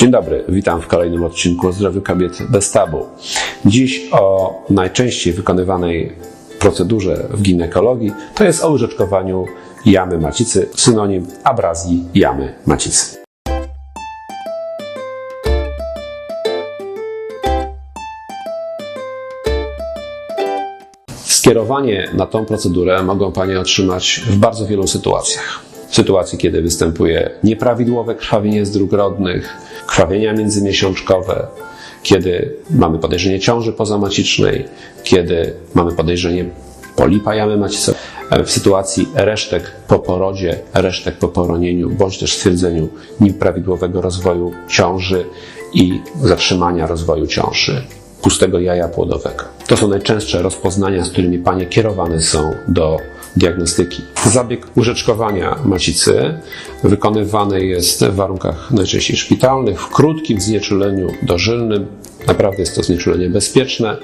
Dzień dobry, witam w kolejnym odcinku o zdrowiu kobiet bez tabu. Dziś o najczęściej wykonywanej procedurze w ginekologii, to jest o łyżeczkowaniu jamy macicy, synonim abrazji jamy macicy. Skierowanie na tą procedurę mogą Panie otrzymać w bardzo wielu sytuacjach. W sytuacji, kiedy występuje nieprawidłowe krwawienie z dróg rodnych, krwawienia międzymiesiączkowe, kiedy mamy podejrzenie ciąży pozamacicznej, kiedy mamy podejrzenie polipa jamy macicowej, w sytuacji resztek po porodzie, resztek po poronieniu, bądź też stwierdzeniu nieprawidłowego rozwoju ciąży i zatrzymania rozwoju ciąży pustego jaja płodowego. To są najczęstsze rozpoznania, z którymi panie kierowane są do diagnostyki. Zabieg urzeczkowania macicy wykonywany jest w warunkach najczęściej szpitalnych, w krótkim znieczuleniu dożylnym. Naprawdę jest to znieczulenie bezpieczne.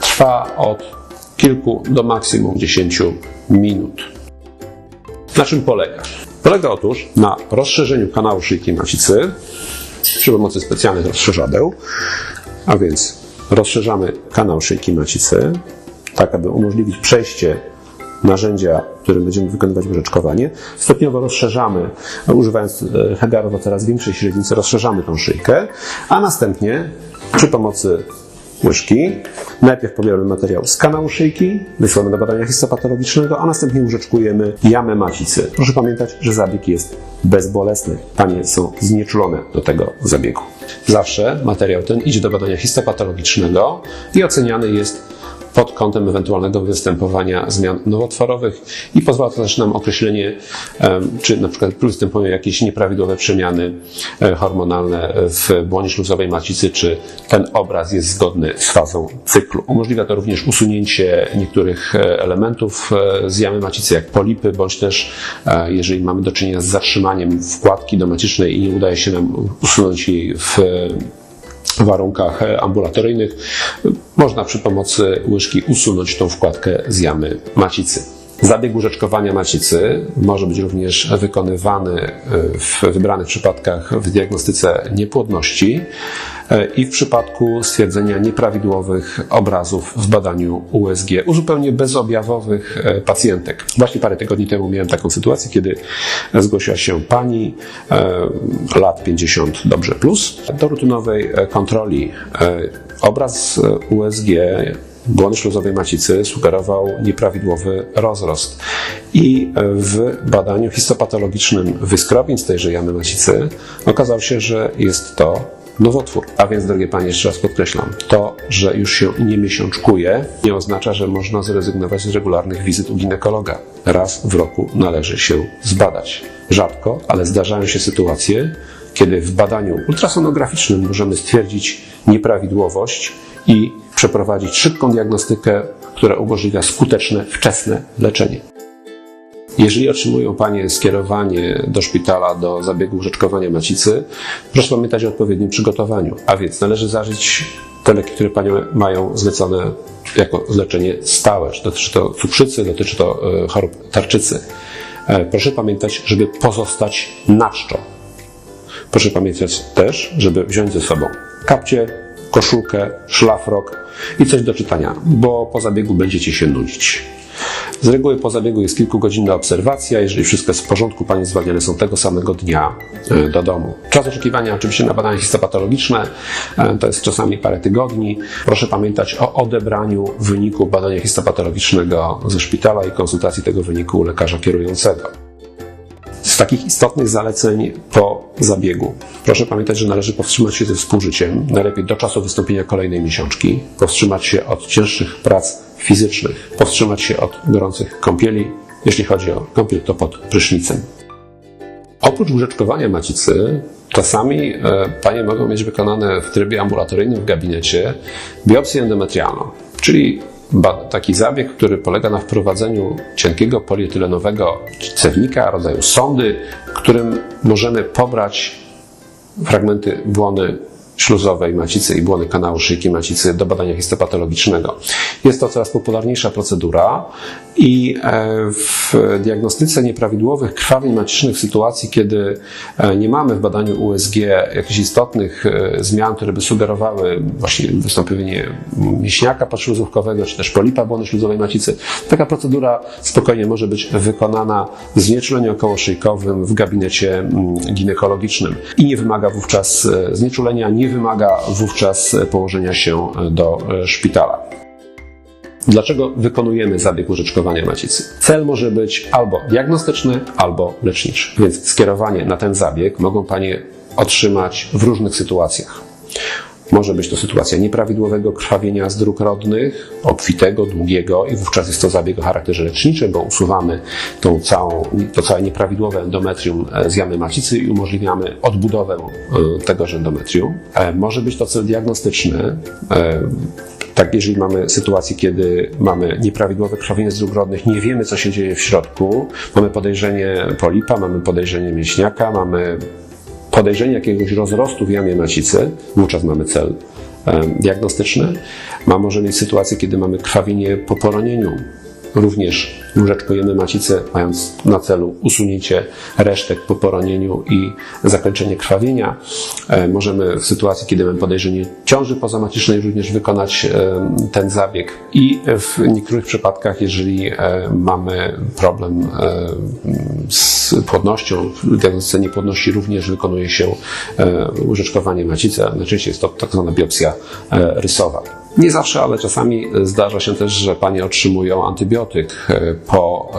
Trwa od kilku do maksimum 10 minut. Na czym polega? Polega otóż na rozszerzeniu kanału szyjki macicy przy pomocy specjalnych rozszerzadeł, a więc rozszerzamy kanał szyjki macicy, tak aby umożliwić przejście narzędzia, którym będziemy wykonywać łyżeczkowanie. Stopniowo rozszerzamy, używając e, hegarów o coraz większej średnicy, rozszerzamy tą szyjkę, a następnie przy pomocy łyżki najpierw pobieramy materiał z kanału szyjki, wysyłamy do badania histopatologicznego, a następnie łyżeczkujemy jamę macicy. Proszę pamiętać, że zabieg jest bezbolesny. Panie są znieczulone do tego zabiegu. Zawsze materiał ten idzie do badania histopatologicznego i oceniany jest pod kątem ewentualnego występowania zmian nowotworowych i pozwala to też nam określenie, czy na przykład występują jakieś nieprawidłowe przemiany e, hormonalne w błonie śluzowej macicy, czy ten obraz jest zgodny z fazą cyklu. Umożliwia to również usunięcie niektórych e, elementów e, z jamy macicy, jak polipy, bądź też jeżeli mamy do czynienia z zatrzymaniem wkładki domacicznej i nie udaje się nam usunąć jej w warunkach ambulatoryjnych można przy pomocy łyżki usunąć tą wkładkę z jamy macicy. Zabieg urzeczkowania macicy może być również wykonywany w wybranych przypadkach w diagnostyce niepłodności i w przypadku stwierdzenia nieprawidłowych obrazów w badaniu USG u zupełnie bezobjawowych pacjentek. Właśnie parę tygodni temu miałem taką sytuację, kiedy zgłosiła się pani lat 50 dobrze plus do rutynowej kontroli obraz USG błony śluzowej macicy sugerował nieprawidłowy rozrost. I w badaniu histopatologicznym wyskrobień z tejże jamy macicy okazało się, że jest to nowotwór. A więc, drogie panie, jeszcze raz podkreślam, to, że już się nie miesiączkuje, nie oznacza, że można zrezygnować z regularnych wizyt u ginekologa. Raz w roku należy się zbadać. Rzadko, ale zdarzają się sytuacje, kiedy w badaniu ultrasonograficznym możemy stwierdzić nieprawidłowość i przeprowadzić szybką diagnostykę, która umożliwia skuteczne, wczesne leczenie. Jeżeli otrzymują Panie skierowanie do szpitala do zabiegu urzeczkowania macicy, proszę pamiętać o odpowiednim przygotowaniu, a więc należy zażyć te leki, które Panie mają zlecone jako leczenie stałe. Dotyczy to cukrzycy, dotyczy to e, chorób tarczycy. E, proszę pamiętać, żeby pozostać na czczo. Proszę pamiętać też, żeby wziąć ze sobą kapcie, koszulkę, szlafrok i coś do czytania, bo po zabiegu będziecie się nudzić. Z reguły po zabiegu jest kilkugodzinna obserwacja. Jeżeli wszystko jest w porządku, panie zwalniane są tego samego dnia e, do domu. Czas oczekiwania oczywiście na badania histopatologiczne e, to jest czasami parę tygodni. Proszę pamiętać o odebraniu wyniku badania histopatologicznego ze szpitala i konsultacji tego wyniku u lekarza kierującego. Takich istotnych zaleceń po zabiegu. Proszę pamiętać, że należy powstrzymać się ze współżyciem, najlepiej do czasu wystąpienia kolejnej miesiączki, powstrzymać się od cięższych prac fizycznych, powstrzymać się od gorących kąpieli, jeśli chodzi o kąpiel, to pod prysznicem. Oprócz łóżeczkowania macicy, czasami e, panie mogą mieć wykonane w trybie ambulatoryjnym w gabinecie biopsję endometrialną, czyli taki zabieg, który polega na wprowadzeniu cienkiego polietylenowego cewnika, rodzaju sondy, którym możemy pobrać fragmenty błony śluzowej macicy i błony kanału szyjki macicy do badania histopatologicznego. Jest to coraz popularniejsza procedura i e, w diagnostyce nieprawidłowych krwawień macicznych w sytuacji, kiedy e, nie mamy w badaniu USG jakichś istotnych e, zmian, które by sugerowały właśnie wystąpienie mięśniaka podśluzówkowego, czy też polipa błony śluzowej macicy, taka procedura spokojnie może być wykonana w znieczuleniu okołoszyjkowym w gabinecie mm, ginekologicznym i nie wymaga wówczas znieczulenia, nie wymaga wówczas położenia się do szpitala. Dlaczego wykonujemy zabieg łyżeczkowania macicy? Cel może być albo diagnostyczny, albo leczniczy. Więc skierowanie na ten zabieg mogą Panie otrzymać w różnych sytuacjach. Może być to sytuacja nieprawidłowego krwawienia z dróg rodnych, obfitego, długiego i wówczas jest to zabieg o charakterze leczniczym, bo usuwamy tą całą, to całe nieprawidłowe endometrium e, z jamy macicy i umożliwiamy odbudowę e, tegoż endometrium. E, Może być to cel diagnostyczny, tak, jeżeli mamy sytuację, kiedy mamy nieprawidłowe krwawienie dróg rodnych, nie wiemy, co się dzieje w środku, mamy podejrzenie polipa, mamy podejrzenie mięśniaka, mamy podejrzenie jakiegoś rozrostu w jamie macicy, wówczas mamy cel diagnostyczny. Ma może mieć sytuację, kiedy mamy krwawienie po poronieniu. Również łyżeczkujemy macicę, mając na celu usunięcie resztek po poronieniu i zakończenie krwawienia. E, Możemy w sytuacji, kiedy mamy podejrzenie ciąży pozamacicznej, również wykonać e, ten zabieg. I w niektórych przypadkach, jeżeli e, mamy problem z płodnością, w diagnostyce niepłodności również wykonuje się łyżeczkowanie macicy. Najczęściej jest to tak zwana biopsja rysowa. Nie zawsze, ale czasami zdarza się też, że panie otrzymują antybiotyk po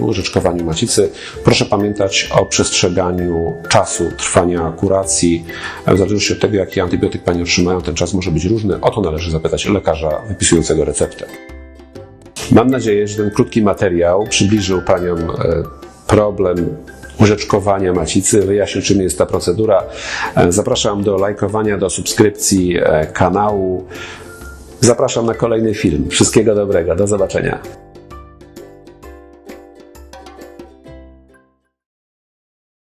e, łyżeczkowaniu macicy. Proszę pamiętać o przestrzeganiu czasu trwania kuracji. W zależności od tego, jaki antybiotyk panie otrzymają, ten czas może być różny. O to należy zapytać lekarza wypisującego receptę. Mam nadzieję, że ten krótki materiał przybliżył Paniom e, problem łyżeczkowania macicy, wyjaśnił czym jest ta procedura. E, Zapraszam do lajkowania, do subskrypcji kanału. Zapraszam na kolejny film. Wszystkiego dobrego. Do zobaczenia.